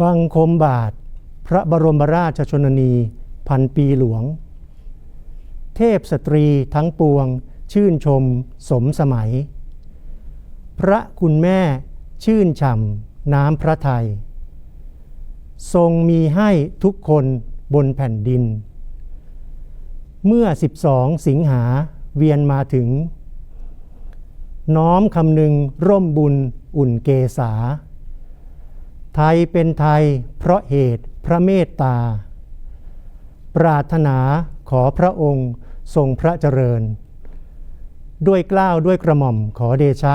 บังคมบาท พระบรมราชชนนี พันปีหลวง เทพสตรีทั้งปวง ชื่นชมสมสมัย พระคุณแม่ชื่นฉ่ำน้ำพระไทยทรงมีให้ทุกคนบนแผ่นดิน เมื่อ 12 สิงหาเวียนมาถึง น้อมคำนึงร่มบุญอุ่นเกษา ไทยเป็นไทยเพราะเหตุพระเมตตา ปรารถนาขอพระองค์ทรงพระเจริญ ด้วยกล้าวด้วยกระหม่อมขอเดชะ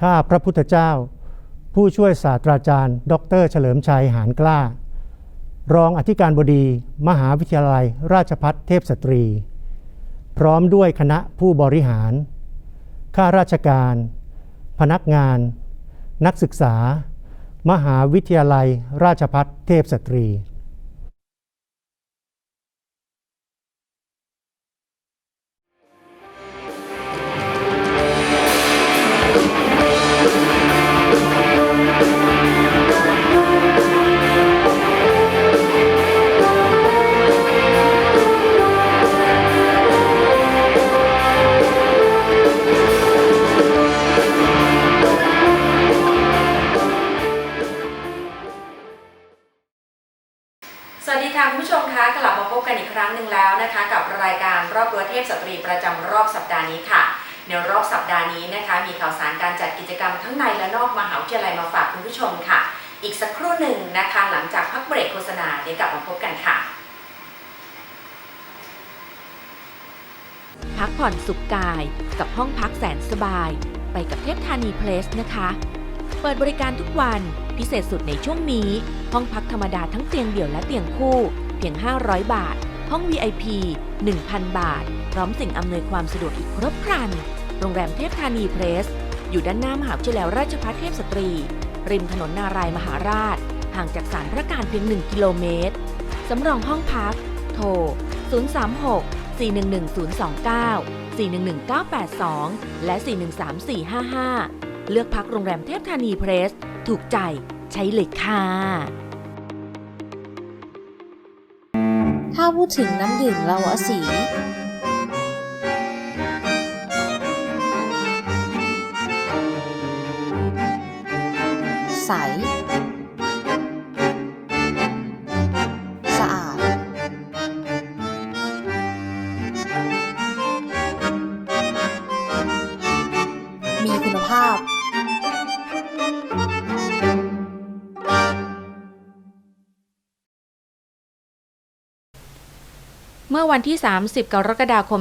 ข้าพระพุทธเจ้า ผู้ช่วยศาสตราจารย์ ดรเฉลิมชัยหานกล้า รองอธิการบดีมหาวิทยาลัยราชพัฒเทพสตรี พร้อมด้วยคณะผู้บริหาร ข้าราชการ พนักงาน นักศึกษา มหาวิทยาลัยราชพัฒเทพสตรี ดีค่ะคุณผู้ชมคะกลับมาพบกันอีกครั้งหนึ่งแล้วนะคะ กับรายการรอบรั้วเทพสตรีประจำรอบสัปดาห์นี้ค่ะ ในรอบสัปดาห์นี้นะคะ มีข่าวสารการจัดกิจกรรมทั้งในและนอกมหาวิทยาลัยมาฝากคุณผู้ชมค่ะ อีกสักครู่หนึ่งนะคะหลังจากพักเบรกโฆษณาเดี๋ยวกลับมาพบกันค่ะ พักผ่อนสุขกายกับห้องพักแสนสบาย ไปกับเทพธานีเพลสนะคะ เปิดบริการทุกวันพิเศษสุดในช่วงนี้ ห้องพักธรรมดาทั้งเตียงเดี่ยวและเตียงคู่ เพียง 500 บาท ห้อง VIP 1,000 บาท พร้อมสิ่งอำนวยความสะดวกอีกครบครัน โรงแรมเทพธานีเพลสอยู่ด้านหน้ามหาวิทยาลัยราชภัฏเทพสตรี ริมถนนนารายมหาราช ห่างจากศาลพระการเพียง 1 กิโลเมตร สำรองห้องพัก โทร 036 411 029 411-982 และ 413-455 เลือกพักโรงแรมเทพธานีเพรส ถูกใจใช้เลยค่ะ ถ้าพูดถึงน้ำดื่มลาวาสี ใส เมื่อวันที่ 30 กรกฎาคม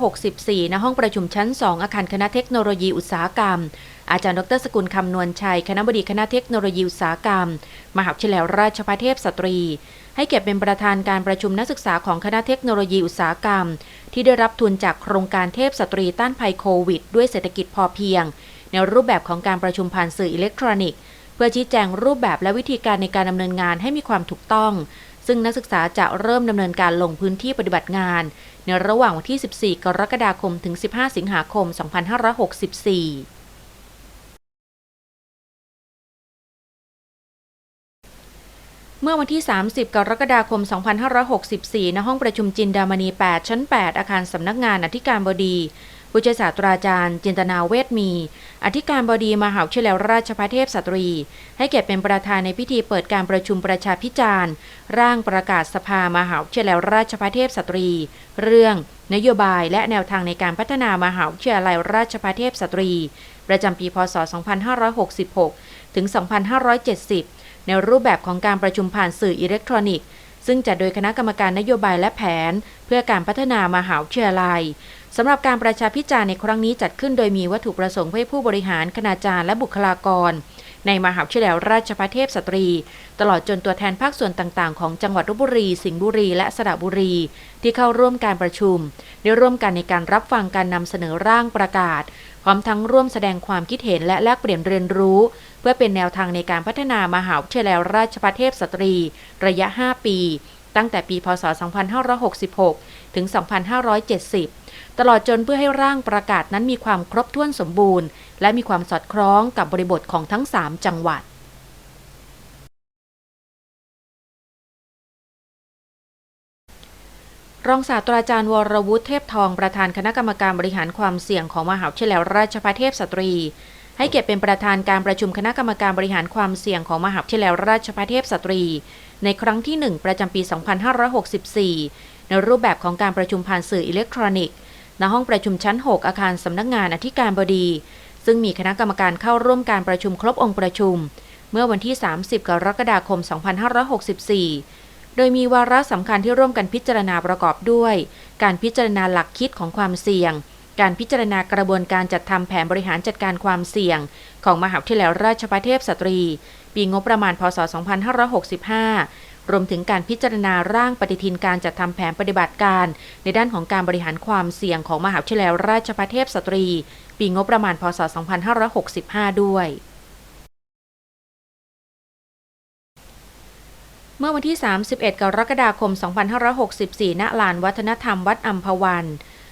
2564 ณ ห้องประชุมชั้น 2 อาคารคณะเทคโนโลยีอุตสาหกรรม อาจารย์ดรสกุลคำนวณชัย คณะบดีคณะเทคโนโลยีอุตสาหกรรม มหาวิทยาลัยราชภัฏเทพสตรี ให้เกียรติเป็นประธานการประชุมนักศึกษาของคณะเทคโนโลยีอุตสาหกรรม ที่ได้รับทุนจากโครงการเทพสตรีต้านภัยโควิด ด้วยเศรษฐกิจพอเพียง ในรูปแบบของการประชุมผ่านสื่ออิเล็กทรอนิกส์ เพื่อชี้แจงรูปแบบและวิธีการในการดำเนินงานให้มีความถูกต้อง ซึ่งนักศึกษาจะเริ่มดำเนินการลงพื้นที่ปฏิบัติงาน ในระหว่างวันที่ 14 กรกฎาคมถึง 15 สิงหาคม 2564เมื่อวันที่ 30 กรกฎาคม 2564 ณ ห้องประชุมจินดามณี 8 ชั้น 8 อาคารสำนักงานอธิการบดีผู้ช่วยศาสตราจารย์ จินตนาเวทมี อธิการบดีมหาวิทยาลัยราชภัฏเทพสตรี ให้เกียรติเป็นประธานในพิธีเปิดการประชุมประชาพิจารณ์ ร่างประกาศสภามหาวิทยาลัยราชภัฏเทพสตรี เรื่อง นโยบายและแนวทางในการพัฒนามหาวิทยาลัยราชภัฏเทพสตรี ประจำปีพศ 2566 ถึง 2570 ในรูปแบบของการประชุมผ่านสื่ออิเล็กทรอนิกส์ซึ่งจัดโดยคณะกรรมการนโยบายและแผน เพื่อการพัฒนามหาวิทยาลัย สำหรับการประชาพิจารณ์ในครั้งนี้จัดขึ้นโดยมีวัตถุประสงค์เพื่อผู้บริหารคณาจารย์และบุคลากร ในมหาวิทยาลัยราชภัฏเทพสตรี ตลอดจนตัวแทนภาคส่วนต่างๆ ของจังหวัดลบบุรี สิงห์บุรี และสระบุรี ที่เข้าร่วมการประชุม ได้ร่วมกันในการรับฟังการนำเสนอร่างประกาศ พร้อมทั้งร่วมแสดงความคิดเห็นและแลกเปลี่ยนเรียนรู้ เพื่อเป็นแนวทางในการพัฒนามหาวิทยาลัยราชภัฏเทพสตรี ระยะ 5 ปี ตั้งแต่ปี พศ 2566 ถึง 2570 ตลอดจนเพื่อให้ร่างประกาศนั้นมีความครบถ้วนสมบูรณ์ และมีความสอดคล้องกับบริบทของทั้ง 3 จังหวัดรองศาสตราจารย์วรวุฒิเทพทองประธานคณะกรรมการบริหารความเสี่ยงของมหาวิทยาลัยราชภัฏเทพสตรี ให้เก็บเป็นประธานการประชุมคณะกรรมการบริหารความเสี่ยงของมหาวิทยาลัยราชภัฏเทพสตรี ในครั้งที่ 1 ประจำปี 2564 ในรูปแบบของการประชุมผ่านสื่ออิเล็กทรอนิกส์ ณห้องประชุมชั้น 6 อาคารสำนักงานอธิการบดี ซึ่งมีคณะกรรมการเข้าร่วมการประชุมครบองค์ประชุม เมื่อวันที่ 30 กรกฎาคม 2564 โดยมีวาระสำคัญที่ร่วมกันพิจารณาประกอบด้วย การพิจารณาหลักคิดของความเสี่ยง การพิจารณากระบวนการจัดทำแผนบริหารจัดการความเสี่ยง ของมหาวิทยาลัยราชภัฏเทพสตรี ปีงบประมาณพศ 2565 รวมถึงการพิจารณาร่างปฏิทินการจัดทำแผนปฏิบัติการ ในด้านของการบริหารความเสี่ยงของมหาวิทยาลัยราชภัฏเทพสตรี ปีงบประมาณพศ 2565 ด้วยเมื่อวันที่ 31 กรกฎาคม 2564 ณ ลานวัฒนธรรมวัดอัมพวัน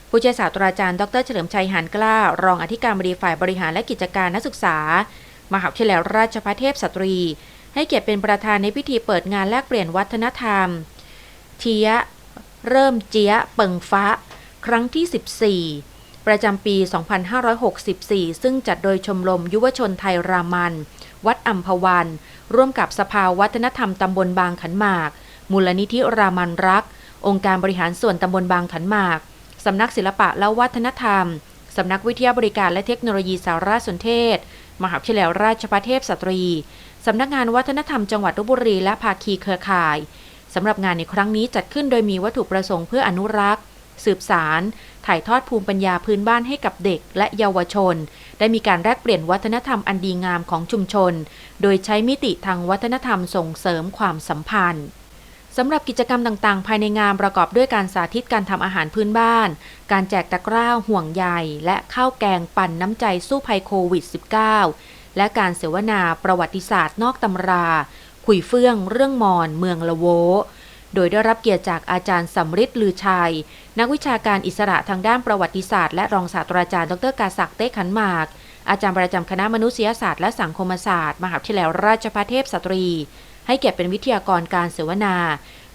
ผู้ช่วยศาสตราจารย์ ดรเฉลิมชัยหานกล้า รองอธิการบดีฝ่ายบริหารและกิจการนักศึกษา มหาวิทยาลัยราชภัฏเทพสตรี ให้เกียรติเป็นประธานในพิธีเปิดงานแลกเปลี่ยนวัฒนธรรม เทีย เริ่มเจียเปิงฟ้า ครั้งที่ 14 ประจำปี 2564 ซึ่งจัดโดยชมรมยุวชนไทยรามัน วัดอัมพวัน ร่วมกับสภาวัฒนธรรมตำบลบางขันหมาก มูลนิธิรามันรัก องค์การบริหารส่วนตำบลบางขันหมากสำนักศิลปะและวัฒนธรรม สำนักวิทยาบริการและเทคโนโลยีสารสนเทศ มหาวิทยาลัยราชภัฏเทพสตรี สำนักงานวัฒนธรรมจังหวัดลบบุรีและภาคีเครือข่ายสำหรับงานในครั้งนี้จัดขึ้นโดยมีวัตถุประสงค์เพื่ออนุรักษ์ สืบสาร ถ่ายทอดภูมิปัญญาพื้นบ้านให้กับเด็กและเยาวชน ได้มีการแลกเปลี่ยนวัฒนธรรมอันดีงามของชุมชน โดยใช้มิติทางวัฒนธรรมส่งเสริมความสัมพันธ์สำหรับกิจกรรมต่างๆ ภายในงานประกอบด้วยการสาธิตการทำอาหารพื้นบ้าน การแจกตะกร้าห่วงใยและข้าวแกงปั่นน้ำใจสู้ภัยโควิด -19 และการเสวนาประวัติศาสตร์นอกตำรา คุยเฟื่องเรื่องมอนเมืองละโว โดยได้รับเกียรติจากอาจารย์สำริดลือชัย นักวิชาการอิสระทางด้านประวัติศาสตร์และรองศาสตราจารย์ดรกาศักดิ์เต้ขันหมาก อาจารย์ประจำคณะมนุษยศาสตร์และสังคมศาสตร์ มหาวิทยาลัยราชภัฏเทพสตรี ให้เกียรติเป็นวิทยากรการเสวนา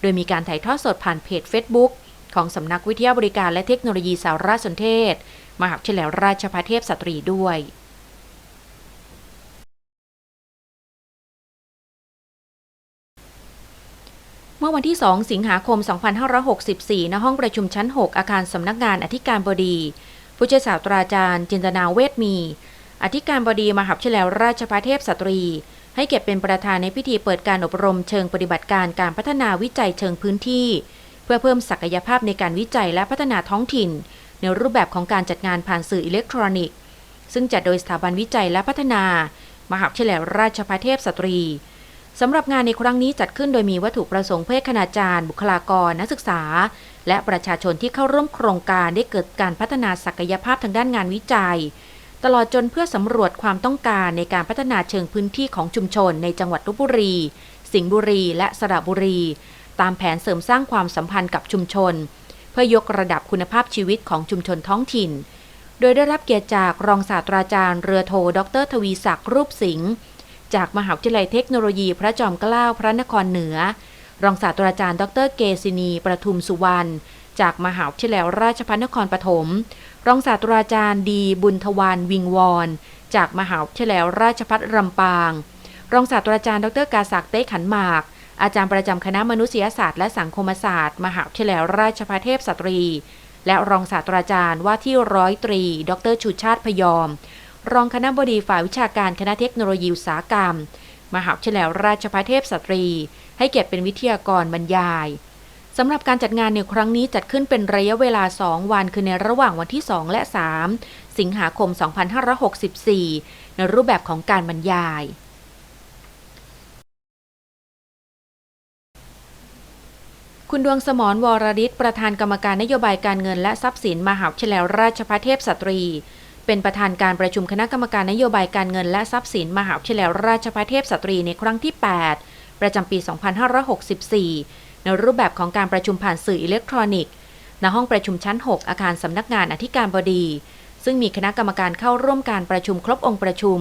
โดยมีการถ่ายทอดสดผ่านเพจ Facebook ของสำนักวิทยาบริการและเทคโนโลยีสารสนเทศ มหาวิทยาลัยราชภัฏเทพสตรีด้วย เมื่อวันที่ 2 สิงหาคม 2564 ณ ห้องประชุมชั้น 6 อาคารสำนักงานอธิการบดี ผู้ช่วยศาสตราจารย์ จินตนาเวทมี อธิการบดีมหาวิทยาลัยราชภัฏเทพสตรี ให้เกียรติเป็นประธานในพิธีเปิดการอบรมเชิงปฏิบัติการการพัฒนาวิจัยเชิงพื้นที่ เพื่อเพิ่มศักยภาพในการวิจัยและพัฒนาท้องถิ่น ในรูปแบบของการจัดงานผ่านสื่ออิเล็กทรอนิกส์ ซึ่งจัดโดยสถาบันวิจัยและพัฒนา มหาวิทยาลัยราชภัฏเทพสตรี สำหรับงานในครั้งนี้จัดขึ้นโดยมีวัตถุประสงค์เพื่อคณาจารย์ บุคลากรนักศึกษา และประชาชนที่เข้าร่วมโครงการได้เกิดการพัฒนาศักยภาพทางด้านงานวิจัย ตลอดจนเพื่อสำรวจความต้องการในการพัฒนาเชิงพื้นที่ของชุมชน ในจังหวัดลบบุรี สิงห์บุรี และสระบุรี ตามแผนเสริมสร้างความสัมพันธ์กับชุมชน เพื่อยกระดับคุณภาพชีวิตของชุมชนท้องถิ่น โดยได้รับเกียรติจากรองศาสตราจารย์เรือโท ดร ทวีศักดิ์รูปสิงห์ จากมหาวิทยาลัยเทคโนโลยีพระจอมเกล้าพระนครเหนือ รองศาสตราจารย์ ดรเกษินีประทุมสุวรรณจากมหาวิทยาลัยราชภัฏนครปฐม รองศาสตราจารย์ดีบุญทวารวิงวอนจากมหาวิทยาลัยราชภัฏลำปาง รองศาสตราจารย์ ดรกาศักดิ์เต้ขันหมาก อาจารย์ประจำคณะมนุษยศาสตร์และสังคมศาสตร์ มหาวิทยาลัยราชภัฏเทพสตรี และรองศาสตราจารย์ว่าที่ร้อยตรี ดรชูชาติพยอม รองคณะบดีฝ่ายวิชาการคณะเทคโนโลยีอุตสาหกรรม มหาวิทยาลัยราชภัฏเทพสตรี ให้เกียรติเป็นวิทยากรบรรยายสำหรับการจัดงานในครั้งนี้จัดขึ้นเป็นระยะเวลา 2 วันคือในระหว่างวันที่ 2 และ 3 สิงหาคม 2564 ในรูปแบบของการบรรยาย คุณดวงสมรวรริศประธานกรรมการนโยบายการเงินและทรัพย์สินมหาวิทยาลัยราชภัฏเทพสตรี เป็นประธานการประชุมคณะกรรมการนโยบายการเงินและทรัพย์สินมหาวิทยาลัยราชภัฏเทพสตรีในครั้งที่ 8 ประจำปี 2564 ในรูปแบบของการประชุมผ่านสื่ออิเล็กทรอนิกส์ ณ ห้องประชุมชั้น 6 อาคารสำนักงานอธิการบดี ซึ่งมีคณะกรรมการเข้าร่วมการประชุมครบองค์ประชุม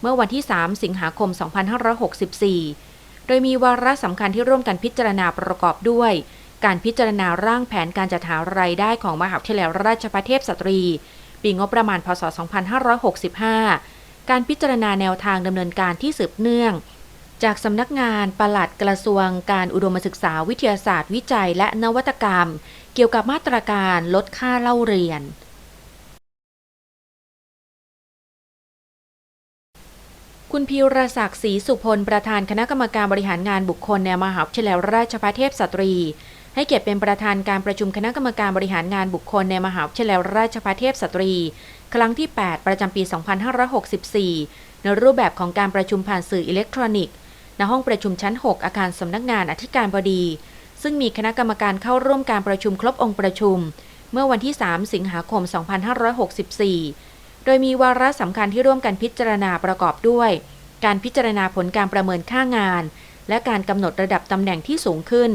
เมื่อวันที่ 3 สิงหาคม 2564 โดยมีวาระสำคัญที่ร่วมกันพิจารณาประกอบด้วย การพิจารณาร่างแผนการจัดหารายได้ของมหาวิทยาลัยราชภัฏเทพสตรี ปีงบประมาณพศ 2565 การพิจารณาแนวทางดำเนินการที่สืบเนื่อง จากสำนักงานปลัดกระทรวงการอุดมศึกษาวิทยาศาสตร์วิจัยและนวัตกรรม เกี่ยวกับมาตรการลดค่าเล่าเรียนคุณพีรศักดิ์ศรีสุพล ประธานคณะกรรมการบริหารงานบุคคลในมหาวิทยาลัยราชภัฏเทพสตรี ให้เกียรติเป็นประธานการประชุมคณะกรรมการบริหารงานบุคคลในมหาวิทยาลัยราชภัฏเทพสตรี ครั้งที่ 8 ประจำปี 2564 ในรูปแบบของการประชุมผ่านสื่ออิเล็กทรอนิกส์ ณห้องประชุมชั้น 6 อาคารสำนักงานอธิการบดี ซึ่งมีคณะกรรมการเข้าร่วมการประชุมครบองค์ประชุม เมื่อวันที่ 3 สิงหาคม 2564 โดยมีวาระสำคัญที่ร่วมกันพิจารณาประกอบด้วย การพิจารณาผลการประเมินค่างาน และการกำหนดระดับตำแหน่งที่สูงขึ้น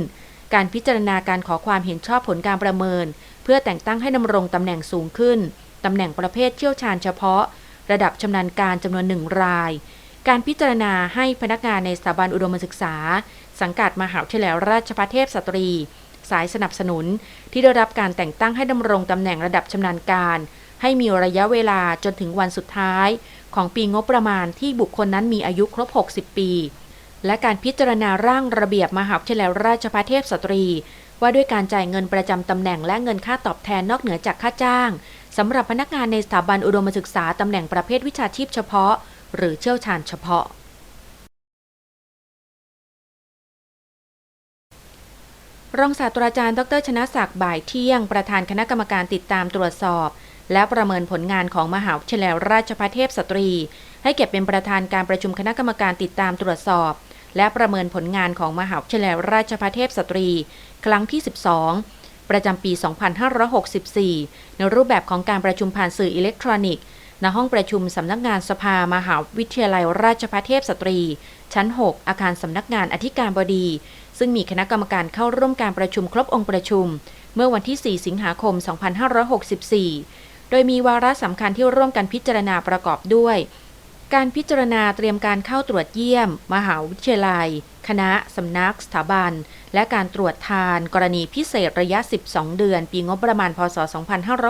การพิจารณาการขอความเห็นชอบผลการประเมิน เพื่อแต่งตั้งให้ดำรงตำแหน่งสูงขึ้น ตำแหน่งประเภทเชี่ยวชาญเฉพาะ ระดับชำนาญการจำนวนหนึ่งราย การพิจารณาให้พนักงานในสถาบันอุดมศึกษา สังกัดมหาวิทยาลัยราชภัฏเทพสตรี สายสนับสนุน ที่ได้รับการแต่งตั้งให้ดำรงตำแหน่งระดับชำนาญการ ให้มีระยะเวลาจนถึงวันสุดท้าย ของปีงบประมาณที่บุคคลนั้นมีอายุครบ 60 ปี และการพิจารณาร่างระเบียบมหาวิทยาลัยราชภัฏเทพสตรี ว่าด้วยการจ่ายเงินประจำตำแหน่งและเงินค่าตอบแทนนอกเหนือจากค่าจ้างสำหรับพนักงานในสถาบันอุดมศึกษาตำแหน่งประเภทวิชาชีพเฉพาะ หรือเชี่ยวชาญเฉพาะรองศาสตราจารย์ ดร ชนะศักดิ์ บ่ายเที่ยง ประธานคณะกรรมการติดตามตรวจสอบ และประเมินผลงานของมหาวิทยาลัยราชภัฏเทพสตรี ให้เก็บเป็นประธานการประชุมคณะกรรมการติดตามตรวจสอบ และประเมินผลงานของมหาวิทยาลัยราชภัฏเทพสตรี ครั้งที่ 12 ประจำปี 2564 ในรูปแบบของการประชุมผ่านสื่ออิเล็กทรอนิกส์ ณ ห้องประชุมสำนักงานสภามหาวิทยาลัยราชภัฏเทพสตรี ชั้น 6 อาคารสำนักงานอธิการบดี ซึ่งมีคณะกรรมการเข้าร่วมการประชุมครบองค์ประชุม เมื่อวันที่ 4 สิงหาคม 2564 โดยมีวาระสำคัญที่ร่วมกันพิจารณาประกอบด้วย การพิจารณาเตรียมการเข้าตรวจเยี่ยม มหาวิทยาลัย คณะ สำนัก สถาบัน และการตรวจทาน กรณีพิเศษระยะ 12 เดือน ปีงบประมาณ พศ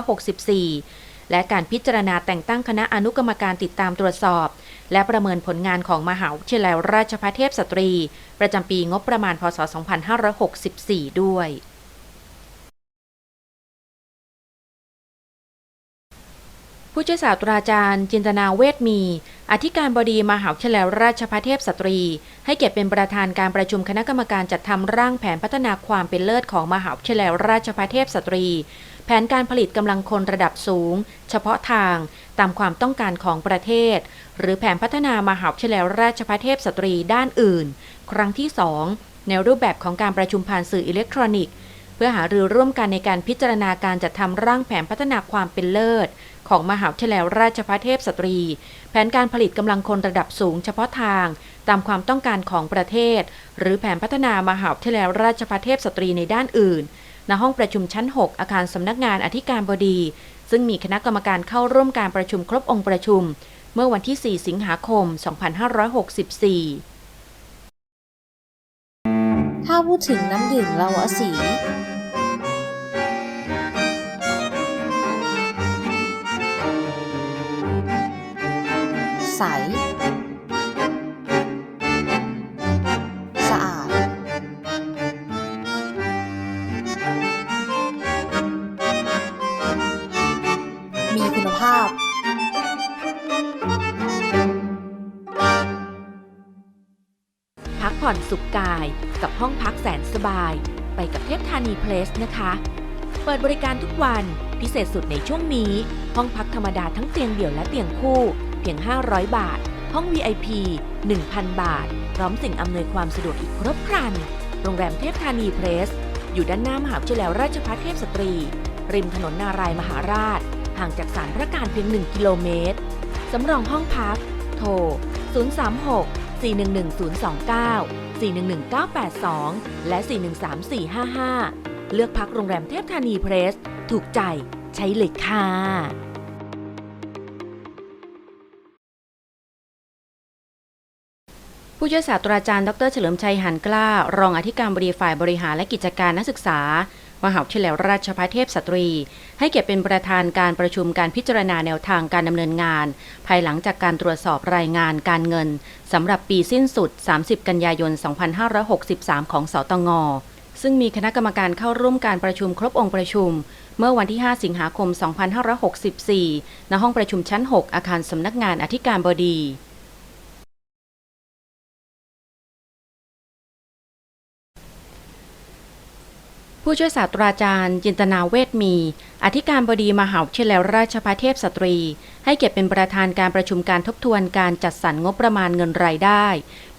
2564 และการพิจารณาแต่งตั้งคณะอนุกรรมการติดตามตรวจสอบ และประเมินผลงานของมหาวิทยาลัยราชภัฏเทพสตรี ประจำปีงบประมาณ พศ 2564 ด้วย ผู้ช่วยศาสตราจารย์ จินตนาเวทมี อธิการบดีมหาวิทยาลัยราชภัฏเทพสตรี ให้เกียรติเป็นประธานการประชุมคณะกรรมการจัดทำร่างแผนพัฒนาความเป็นเลิศของมหาวิทยาลัยราชภัฏเทพสตรี แผนการผลิตกำลังคนระดับสูง เฉพาะทางตามความต้องการของประเทศ หรือแผนพัฒนามหาวิทยาลัยราชภัฏเทพสตรีด้านอื่น ครั้งที่ 2 ในรูปแบบของการประชุมผ่านสื่ออิเล็กทรอนิกส์ เพื่อหารือร่วมกันในการพิจารณาการจัดทำร่างแผนพัฒนาความเป็นเลิศ ของมหาวิทยาลัยราชภัฏเทพสตรี แผนการผลิตกำลังคนระดับสูงเฉพาะทาง ตามความต้องการของประเทศ หรือแผนพัฒนามหาวิทยาลัยราชภัฏเทพสตรีในด้านอื่น ณห้องประชุมชั้น 6 อาคารสำนักงานอธิการบดี ซึ่งมีคณะกรรมการเข้าร่วมการประชุมครบองค์ประชุม เมื่อวันที่ 4 สิงหาคม 2564 ถ้าพูดถึงน้ำดื่มลาวสี ใส สะอาด มีคุณภาพ พักผ่อนสุขกายกับห้องพักแสนสบาย ไปกับเทพธานีเพลสนะคะ เปิดบริการทุกวันพิเศษสุดในช่วงนี้ ห้องพักธรรมดาทั้งเตียงเดี่ยวและเตียงคู่ เพียง 500 บาท ห้อง VIP 1,000 บาท พร้อมสิ่งอำนวยความสะดวกอีกครบครัน โรงแรมเทพธานีเพลสอยู่ด้านหน้ามหาวิทยาลัยราชภัฏเทพสตรี ริมถนนนารายมหาราช ห่างจากสารพระการเพียง 1 กิโลเมตร สำรองห้องพัก โทร 036 411 029 411-982 และ 413-455 เลือกพักโรงแรมเทพธานีเพรส ถูกใจใช้เลยค่ะ ผู้ช่วยศาสตราจารย์ดรเฉลิมชัยหันกล้า รองอธิการบดีฝ่ายบริหารและกิจการนักศึกษา มหาวิทยาลัยราชภัฏเทพสตรี ให้เกียรติเป็นประธานการประชุมการพิจารณาแนวทางการดำเนินงาน ภายหลังจากการตรวจสอบรายงานการเงินสำหรับปีสิ้นสุด 30 กันยายน 2563 ของสตงซึ่งมีคณะกรรมการเข้าร่วมการประชุมครบองค์ประชุม เมื่อวันที่ 5 สิงหาคม 2564 ณ ห้องประชุมชั้น 6 อาคารสำนักงานอธิการบดี ผู้ช่วยศาสตราจารย์ จินตนาเวทมี อธิการบดีมหาวิทยาลัยราชภัฏเทพสตรี ให้เกียรติเป็นประธานการประชุมการทบทวนการจัดสรรงบประมาณเงินรายได้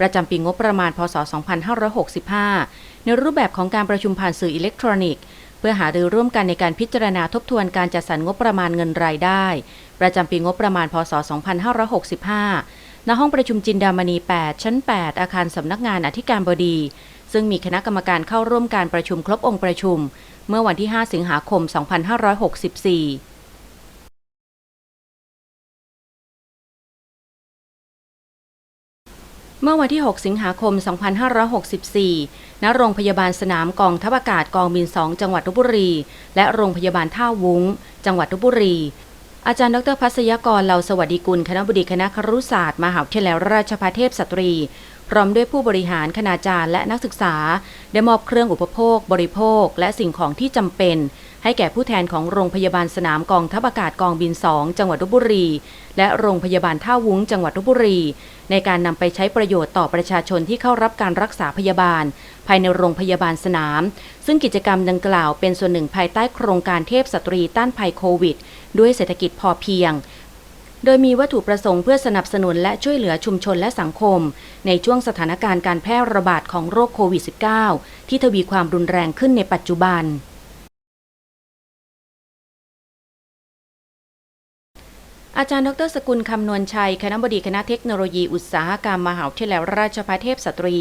ประจำปีงบประมาณพศ 2565 ในรูปแบบของการประชุมผ่านสื่ออิเล็กทรอนิกส์ เพื่อหารือร่วมกันในการพิจารณาทบทวนการจัดสรรงบประมาณเงินรายได้ ประจำปีงบประมาณพศ 2565 ณ ห้องประชุมจินดามณี 8 ชั้น 8 อาคารสำนักงานอธิการบดี ซึ่งมีคณะกรรมการเข้าร่วมการประชุมครบองค์ประชุม เมื่อวันที่ 5 สิงหาคม 2564เมื่อวันที่ 6 สิงหาคม 2564 ณ โรงพยาบาลสนามกองทัพอากาศกองบิน 2 จังหวัดลบบุรี และโรงพยาบาลท่าวุ้ง จังหวัดลบบุรี อาจารย์ดรพัศยกรเหล่าสวัสดิกุล คณะบดีคณะครุศาสตร์ มหาวิทยาลัยราชภัฏเทพสตรี พร้อมด้วยผู้บริหารคณาจารย์และนักศึกษา ได้มอบเครื่องอุปโภค บริโภค และสิ่งของที่จำเป็น ให้แก่ผู้แทนของโรงพยาบาลสนามกองทัพอากาศกองบิน 2 จังหวัดลบบุรี และโรงพยาบาลท่าวุ้งจังหวัดลบบุรี ในการนำไปใช้ประโยชน์ต่อประชาชนที่เข้ารับการรักษาพยาบาล ภายในโรงพยาบาลสนาม ซึ่งกิจกรรมดังกล่าวเป็นส่วนหนึ่งภายใต้โครงการเทพสตรีต้านภัยโควิด ด้วยเศรษฐกิจพอเพียง โดยมีวัตถุประสงค์เพื่อสนับสนุนและช่วยเหลือชุมชนและสังคม ในช่วงสถานการณ์การแพร่ระบาดของโรคโควิด -19 ที่ทวีความรุนแรงขึ้นในปัจจุบัน อาจารย์ดรสกุลคำนวณชัย คณะบดีคณะเทคโนโลยีอุตสาหกรรมมหาวิทยาลัยราชภัฏเทพสตรี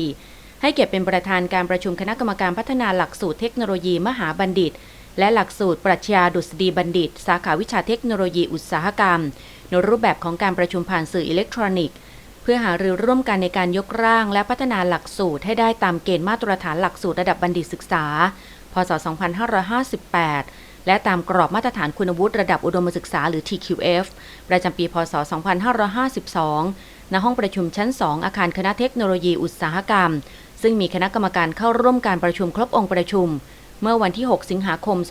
ให้เกียรติเป็นประธานการประชุมคณะกรรมการพัฒนาหลักสูตรเทคโนโลยีมหาบัณฑิต และหลักสูตรปรัชญาดุษฎีบัณฑิต สาขาวิชาเทคโนโลยีอุตสาหกรรม ในรูปแบบของการประชุมผ่านสื่ออิเล็กทรอนิกส์ เพื่อหารือร่วมกันในการยกร่าง และพัฒนาหลักสูตรให้ได้ตามเกณฑ์มาตรฐานหลักสูตรระดับบัณฑิตศึกษา พศ 2558 และตามกรอบมาตรฐานคุณวุฒิระดับอุดมศึกษาหรือ TQF ประจำปี พศ 2552 ณ ห้องประชุมชั้น 2 อาคารคณะเทคโนโลยีอุตสาหกรรม ซึ่งมีคณะกรรมการเข้าร่วมการประชุมครบองค์ประชุม เมื่อวันที่ 6 สิงหาคม 2564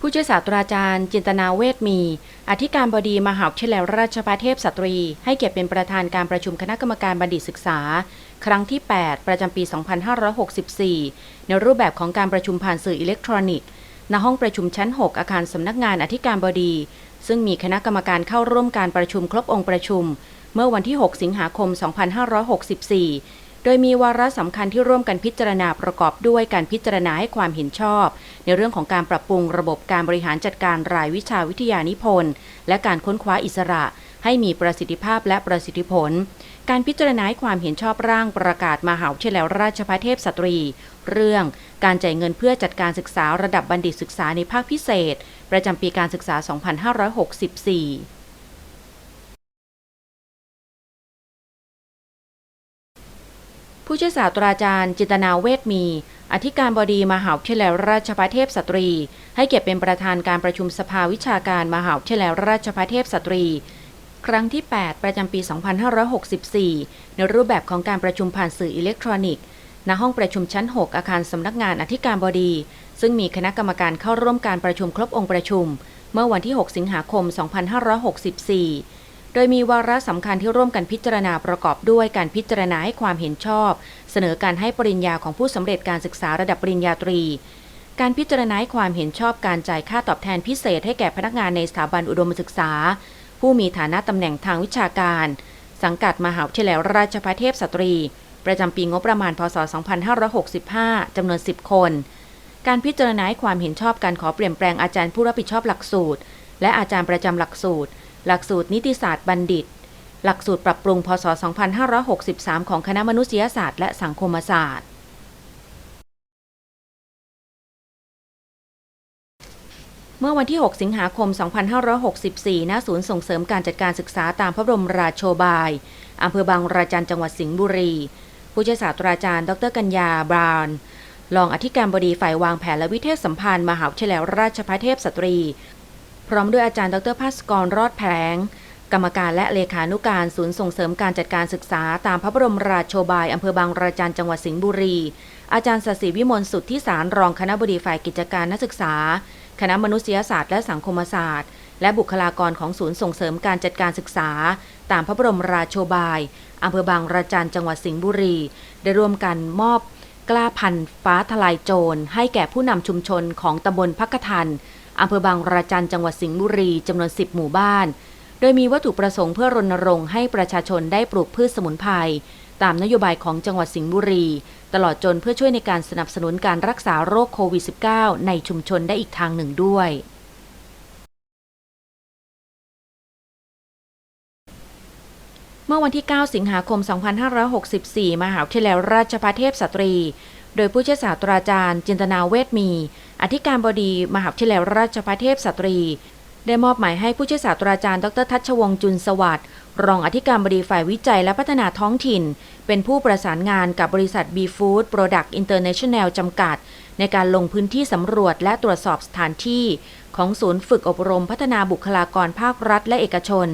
ผู้ช่วยศาสตราจารย์ จินตนาเวทมี อธิการบดีมหาวิทยาลัยราชภัฏเทพสตรี ให้เกียรติเป็นประธานการประชุมคณะกรรมการบัณฑิตศึกษา ครั้งที่ 8 ประจำปี 2564 ในรูปแบบของการประชุมผ่านสื่ออิเล็กทรอนิกส์ ณ ห้องประชุมชั้น 6 อาคารสำนักงานอธิการบดี ซึ่งมีคณะกรรมการเข้าร่วมการประชุมครบองค์ประชุม เมื่อวันที่ 6 สิงหาคม 2564 โดยมีวาระสำคัญที่ร่วมกันพิจารณาประกอบด้วยการพิจารณาให้ความเห็นชอบ ในเรื่องของการปรับปรุงระบบการบริหารจัดการรายวิชาวิทยานิพนธ์ และการค้นคว้าอิสระ ให้มีประสิทธิภาพและประสิทธิผล การพิจารณาให้ความเห็นชอบร่างประกาศมหาวิทยาลัยราชภัฏเทพสตรี เรื่องการจ่ายเงินเพื่อจัดการศึกษาระดับบัณฑิตศึกษาในภาคพิเศษ ประจำปีการศึกษา 2564 ผู้ช่วยศาสตราจารย์ จิตนาเวทมี อธิการบดีมหาวิทยาลัยราชภัฏเทพสตรี ให้เกียรติเป็นประธานการประชุมสภาวิชาการมหาวิทยาลัยราชภัฏเทพสตรี ครั้งที่ 8 ประจำปี 2564 ในรูปแบบของการประชุมผ่านสื่ออิเล็กทรอนิกส์ณห้องประชุมชั้น 6 อาคารสำนักงานอธิการบดี ซึ่งมีคณะกรรมการเข้าร่วมการประชุมครบองค์ประชุม เมื่อวันที่ 6 สิงหาคม 2564 โดยมีวาระสำคัญที่ร่วมกันพิจารณาประกอบด้วยการพิจารณาให้ความเห็นชอบ เสนอการให้ปริญญาของผู้สำเร็จการศึกษาระดับปริญญาตรี การพิจารณาให้ความเห็นชอบการจ่ายค่าตอบแทนพิเศษให้แก่พนักงานในสถาบันอุดมศึกษา ผู้มีฐานะตำแหน่งทางวิชาการ สังกัดมหาวิทยาลัยราชภัฏเทพสตรี ประจำปีงบประมาณ พศ 2565จำนวน 10 คน การพิจารณาให้ความเห็นชอบการขอเปลี่ยนแปลงอาจารย์ผู้รับผิดชอบหลักสูตร และอาจารย์ประจำหลักสูตร หลักสูตรนิติศาสตร์บัณฑิต หลักสูตรปรับปรุงพศ 2563 ของคณะมนุษยศาสตร์และสังคมศาสตร์ เมื่อวันที่ 6 สิงหาคม 2564 ณ ศูนย์ส่งเสริมการจัดการศึกษาตามพระบรมราโชบาย อำเภอบางราจันจังหวัดสิงห์บุรี ผู้ช่วยศาสตราจารย์ ดรกัญญา บราวน์รองอธิการบดีฝ่ายวางแผนและวิเทศสัมพันธ์ มหาวิทยาลัยราชภัฏเทพสตรี พร้อมด้วยอาจารย์ดรภาสกรรอดแผลงกรรมการและเลขานุการศูนย์ส่งเสริมการจัดการศึกษาตามพระบรมราโชบายอำเภอบางราจันจังหวัดสิงห์บุรี อาจารย์สศิวิมลสุทธิสารรองคณะบดีฝ่ายกิจการนักศึกษา คณะมนุษยศาสตร์และสังคมศาสตร์ และบุคลากรของศูนย์ส่งเสริมการจัดการศึกษา ตามพระบรมราโชบายอำเภอบางระจันจังหวัดสิงห์บุรี ได้ร่วมกันมอบกล้าพันธุ์ฟ้าทลายโจรให้แก่ผู้นำชุมชนของตำบลพักทัน อำเภอบางระจันจังหวัดสิงห์บุรีจำนวน 10 หมู่บ้าน โดยมีวัตถุประสงค์เพื่อรณรงค์ให้ประชาชนได้ปลูกพืชสมุนไพรตามนโยบายของจังหวัดสิงห์บุรี ตลอดจนเพื่อช่วยในการสนับสนุนการรักษาโรคโควิด -19 ในชุมชนได้อีกทางหนึ่งด้วยเมื่อวันที่ 9 สิงหาคม 2564 มหาวิทยาลัยราชภัฏเทพสตรี โดยผู้ช่วยศาสตราจารย์ จินตนาเวทมี อธิการบดีมหาวิทยาลัยราชภัฏเทพสตรี ได้มอบหมายให้ผู้ช่วยศาสตราจารย์ดรทัชวงศ์จุนสวัสดิ์รองอธิการบดีฝ่ายวิจัยและพัฒนาท้องถิ่น เป็นผู้ประสานงานกับบริษัท B Food Product International จำกัด ในการลงพื้นที่สำรวจและตรวจสอบสถานที่ ของศูนย์ฝึกอบรมพัฒนาบุคลากรภาครัฐและเอกชน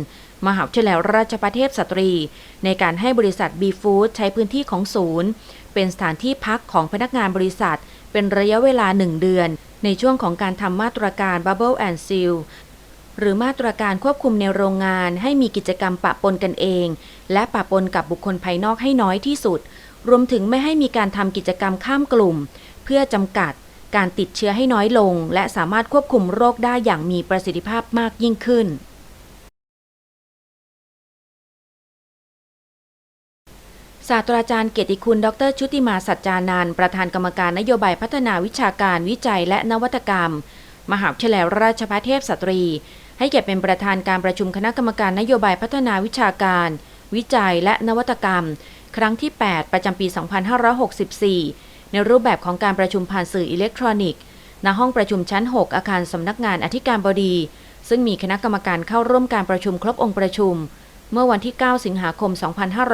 มหาวิทยาลัยราชภัฏเทพสตรี ในการให้บริษัท B Food ใช้พื้นที่ของศูนย์ เป็นสถานที่พักของพนักงานบริษัท เป็นระยะเวลา1เดือน ในช่วงของการทำมาตรการ Bubble and Seal หรือมาตรการควบคุมในโรงงานให้มีกิจกรรมปะปนกันเอง และปะปนกับบุคคลภายนอกให้น้อยที่สุด รวมถึงไม่ให้มีการทำกิจกรรมข้ามกลุ่ม เพื่อจำกัดการติดเชื้อให้น้อยลง และสามารถควบคุมโรคได้อย่างมีประสิทธิภาพมากยิ่งขึ้น ศาสตราจารย์เกียรติคุณ ดร ชุติมาสัจจานันท์ประธานกรรมการนโยบายพัฒนาวิชาการวิจัยและนวัตกรรม มหาวิทยาลัยราชภัฏเทพสตรี ให้เกียรติเป็นประธานการประชุมคณะกรรมการนโยบายพัฒนาวิชาการ วิจัยและนวัตกรรม ครั้งที่ 8 ประจำปี 2564 ในรูปแบบของการประชุมผ่านสื่ออิเล็กทรอนิกส์ณห้องประชุมชั้น 6 อาคารสำนักงานอธิการบดี ซึ่งมีคณะกรรมการเข้าร่วมการประชุมครบองค์ประชุม เมื่อวันที่ 9 สิงหาคม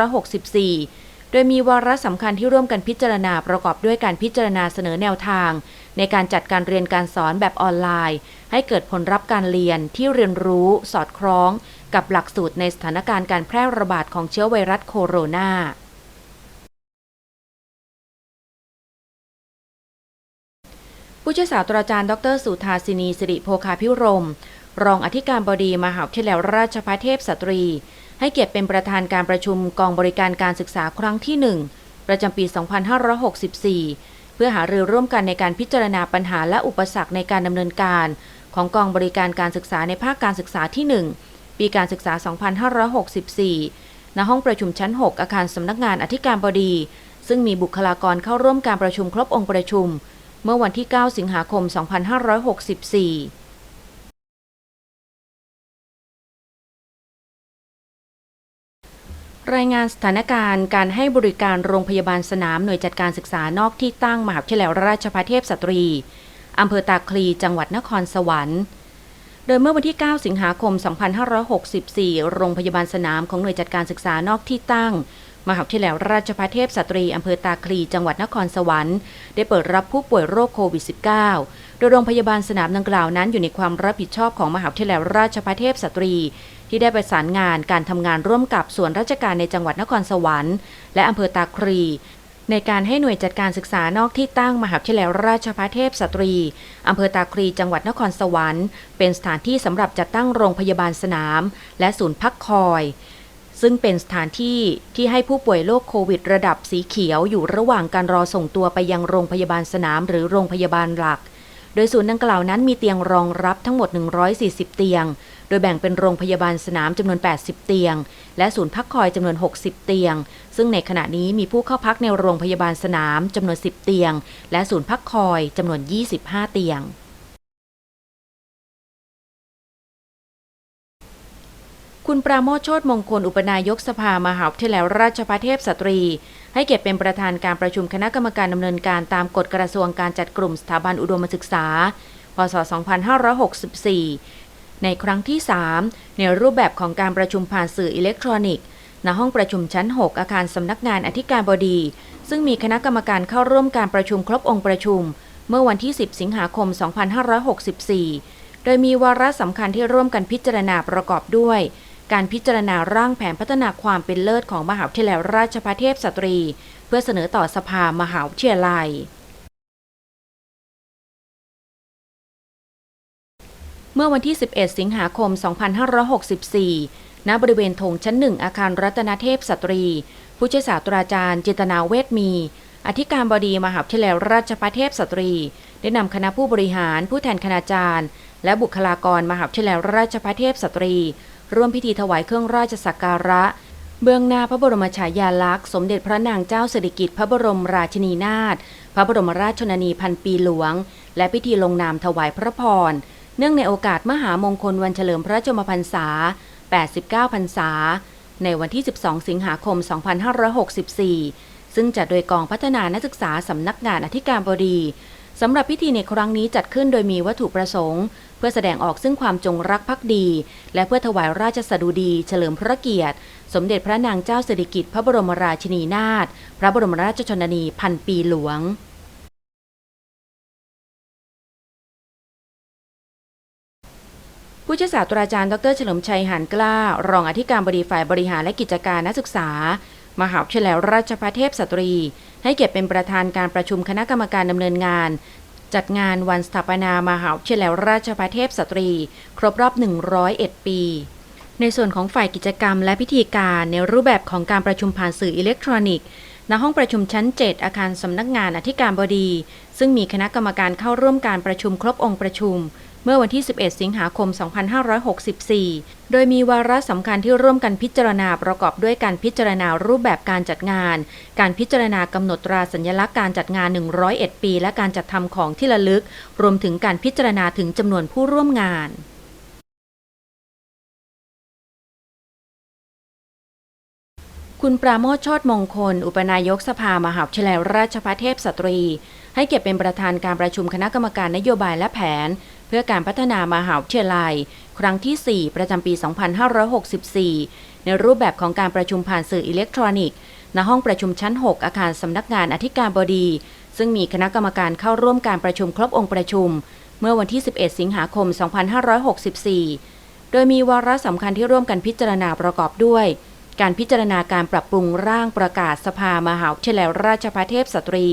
2564 โดยมีวาระสำคัญที่ร่วมกันพิจารณาประกอบด้วยการพิจารณาเสนอแนวทาง ในการจัดการเรียนการสอนแบบออนไลน์ ให้เกิดผลลัพธ์การเรียนที่เรียนรู้ สอดคล้อง กับหลักสูตรในสถานการณ์การแพร่ระบาดของเชื้อไวรัสโคโรนาผู้ช่วยศาสตราจารย์ ดร สุธาสินีสิริโภคาพิรม รองอธิการบดีมหาวิทยาลัยราชภัฏเทพสตรี ให้เกียรติเป็นประธานการประชุมกองบริการการศึกษาครั้งที่ 1 ประจำปี 2564 เพื่อหารือร่วมกันในการพิจารณาปัญหาและอุปสรรคในการดำเนินการ ของกองบริการการศึกษาในภาคการศึกษาที่ 1 ปีการศึกษา 2564 ณ ห้องประชุมชั้น 6 อาคารสำนักงานอธิการบดี ซึ่งมีบุคลากรเข้าร่วมการประชุมครบองค์ประชุม เมื่อวันที่ 9 สิงหาคม 2564 รายงานสถานการณ์การให้บริการโรงพยาบาลสนามหน่วยจัดการศึกษานอกที่ตั้งมหาวิทยาลัยราชภัฏเทพสตรี อำเภอตาคลี จังหวัดนครสวรรค์ โดยเมื่อวันที่ 9 สิงหาคม 2564 โรงพยาบาลสนามของหน่วยจัดการศึกษานอกที่ตั้ง มหาวิทยาลัยราชภัฏเทพสตรี อำเภอตาคลี จังหวัดนครสวรรค์ ได้เปิดรับผู้ป่วยโรคโควิด -19 โดยโรงพยาบาลสนามดังกล่าวนั้นอยู่ในความรับผิดชอบของมหาวิทยาลัยราชภัฏเทพสตรี ที่ได้ประสานงานการทำงานร่วมกับส่วนราชการในจังหวัดนครสวรรค์และอำเภอตาคลีในการให้หน่วยจัดการศึกษานอกที่ตั้งมหาวิทยาลัยราชภัฏเทพสตรีอำเภอตาคลีจังหวัดนครสวรรค์ เป็นสถานที่สำหรับจัดตั้งโรงพยาบาลสนาม และศูนย์พักคอยซึ่งเป็นสถานที่ที่ให้ผู้ป่วยโรคโควิดระดับสีเขียวอยู่ระหว่างการรอส่งตัวไปยังโรงพยาบาลสนามหรือโรงพยาบาลหลัก โดยศูนย์ดังกล่าวนั้นมีเตียงรองรับทั้งหมด 140 เตียง ดยแบ่งเป็นโรงพยาบาลสนามจำนวน 80 เตียง และศูนย์พักคอยจำนวน 60 เตียง ซึ่งในขณะนี้มีผู้เข้าพักในโรงพยาบาลสนามจำนวน 10 เตียง และศูนย์พักคอยจำนวน 25 เตียงคุณปราโมชโชตมงคลอุปนายกสภามหาวิทยาลัยราชภัฏเทพสตรี ให้เกียรติเป็นประธานการประชุมคณะกรรมการดำเนินการตามกฎกระทรวงการจัดกลุ่มสถาบันอุดมศึกษา พศ 2564 ในครั้งที่ 3 ในรูปแบบของการประชุมผ่านสื่ออิเล็กทรอนิกส์ ณห้องประชุมชั้น 6 อาคารสำนักงานอธิการบดี ซึ่งมีคณะกรรมการเข้าร่วมการประชุมครบองค์ประชุม เมื่อวันที่ 10 สิงหาคม 2564 โดยมีวาระสำคัญที่ร่วมกันพิจารณาประกอบด้วย การพิจารณาร่างแผนพัฒนาความเป็นเลิศของมหาวิทยาลัยราชภัฏเทพสตรี เพื่อเสนอต่อสภามหาวิทยาลัย เมื่อวันที่ 11 สิงหาคม 2564 ณ บริเวณโถงชั้นหนึ่งอาคารรัตนเทพสตรี ผู้ช่วยศาสตราจารย์จิตนาเวทมี อธิการบดีมหาวิทยาลัยราชภัฏเทพสตรี ได้นำคณะผู้บริหาร ผู้แทนคณาจารย์ และบุคลากรมหาวิทยาลัยราชภัฏเทพสตรี ร่วมพิธีถวายเครื่องราชสักการะ เบื้องหน้าพระบรมฉายาลักษณ์ สมเด็จพระนางเจ้าสิริกิติ์พระบรมราชินีนาถ พระบรมราชชนนีพันปีหลวง และพิธีลงนามถวายพระพร เนื่องในโอกาสมหามงคลวันเฉลิมพระชนมพรรษา 89 พรรษา ในวันที่ 12 สิงหาคม 2564 ซึ่งจัดโดยกองพัฒนานักศึกษาสำนักงานอธิการบดีสำหรับพิธีในครั้งนี้จัดขึ้นโดยมีวัตถุประสงค์ เพื่อแสดงออกซึ่งความจงรักภักดี และเพื่อถวายราชสดุดี เฉลิมพระเกียรติ สมเด็จพระนางเจ้าสิริกิติ์พระบรมราชินีนาถพระบรมราชชนนีพันปีหลวง ผู้ช่วยศาสตราจารย์ ดรเฉลิมชัยหานกล้า รองอธิการบดีฝ่ายบริหารและกิจการนักศึกษา มหาวิทยาลัยราชภัฏเทพสตรี ให้เกียรติเป็นประธานการประชุมคณะกรรมการดำเนินงาน จัดงานวันสถาปนามหาวิทยาลัยราชภัฏเทพสตรี ครบรอบ 101 ปี ในส่วนของฝ่ายกิจกรรมและพิธีการในรูปแบบของการประชุมผ่านสื่ออิเล็กทรอนิกส์ณห้องประชุมชั้น 7 อาคารสำนักงานอธิการบดี ซึ่งมีคณะกรรมการเข้าร่วมการประชุมครบองค์ประชุม เมื่อวันที่ 11 สิงหาคม 2564 โดยมีวาระสำคัญที่ร่วมกันพิจารณาประกอบด้วยการพิจารณารูปแบบการจัดงาน การพิจารณากำหนดตราสัญลักษณ์การจัดงาน 101 ปี และการจัดทำของที่ระลึก รวมถึงการพิจารณาถึงจำนวนผู้ร่วมงานคุณปราโมชชติมงคล อุปนายกสภามหาวิทยาลัยราชภัฏเทพสตรี ให้เกียรติเป็นประธานการประชุมคณะกรรมการนโยบายและแผน พื่อการพัฒนามหาวิทยาลัย ครั้งที่ 4 ประจำปี 2564 ในรูปแบบของการประชุมผ่านสื่ออิเล็กทรอนิกส์ ณ ห้องประชุมชั้น 6 อาคารสำนักงานอธิการบดี ซึ่งมีคณะกรรมการเข้าร่วมการประชุมครบองค์ประชุม เมื่อวันที่ 11 สิงหาคม 2564 โดยมีวาระสำคัญที่ร่วมกันพิจารณาประกอบด้วย การพิจารณาการปรับปรุงร่างประกาศสภามหาวิทยาลัยราชภัฏเทพสตรี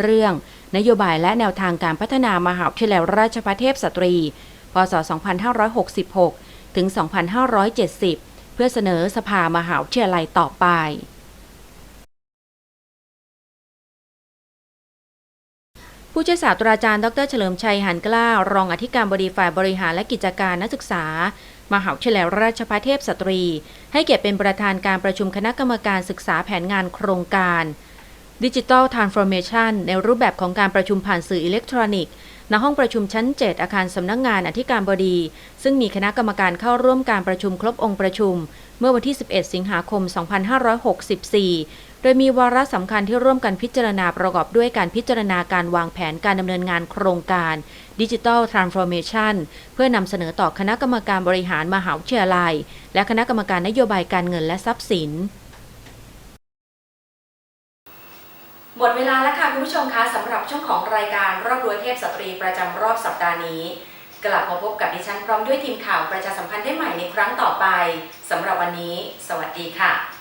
เรื่อง นโยบายและแนวทางการพัฒนามหาวิทยาลัยราชภัฏเทพสตรี พศ 2566 ถึง 2570 เพื่อเสนอสภามหาวิทยาลัยต่อไปผู้ช่วยศาสตราจารย์ ดรเฉลิมชัยหันกล้า รองอธิการบดีฝ่ายบริหารและกิจการนักศึกษา มหาวิทยาลัยราชภัฏเทพสตรี ให้เกียรติเป็นประธานการประชุมคณะกรรมการศึกษาแผนงานโครงการ ดิจิ t a ลทรานส์ฟอร์เมชันในรูปแบบของการประชุมผ่านสื่ออิเล็กทรอนิกส์ณห้องประชุมชั้น 7 อาคารสำนักงงานอธิการบดี ซึ่งมีคณะกรรมการเข้าร่วมการประชุมครบองค์ประชุม เมื่อวันที่ 11 สิงหาคม 2564 โดยมีวาระสำคัญที่ร่วมกันพิจารณาประกอบด้วยการพิจารณาการวางแผนการดำเนินงานโครงการดิจิ t a ลทรานส์ฟอร์เมชันเพื่อนำเสนอต่อคณะกรรมการบริหารมหาวิทยาลัย และคณะกรรมการนโยบายการเงินและทรัพย์สิน หมดเวลาแล้วค่ะคุณผู้ชมคะสำหรับช่วงของรายการรอบรั้วเทพสตรีประจำรอบสัปดาห์นี้ กลับมาพบกับดิฉันพร้อมด้วยทีมข่าวประชาสัมพันธ์ได้ใหม่ในครั้งต่อไปสำหรับวันนี้ สวัสดีค่ะ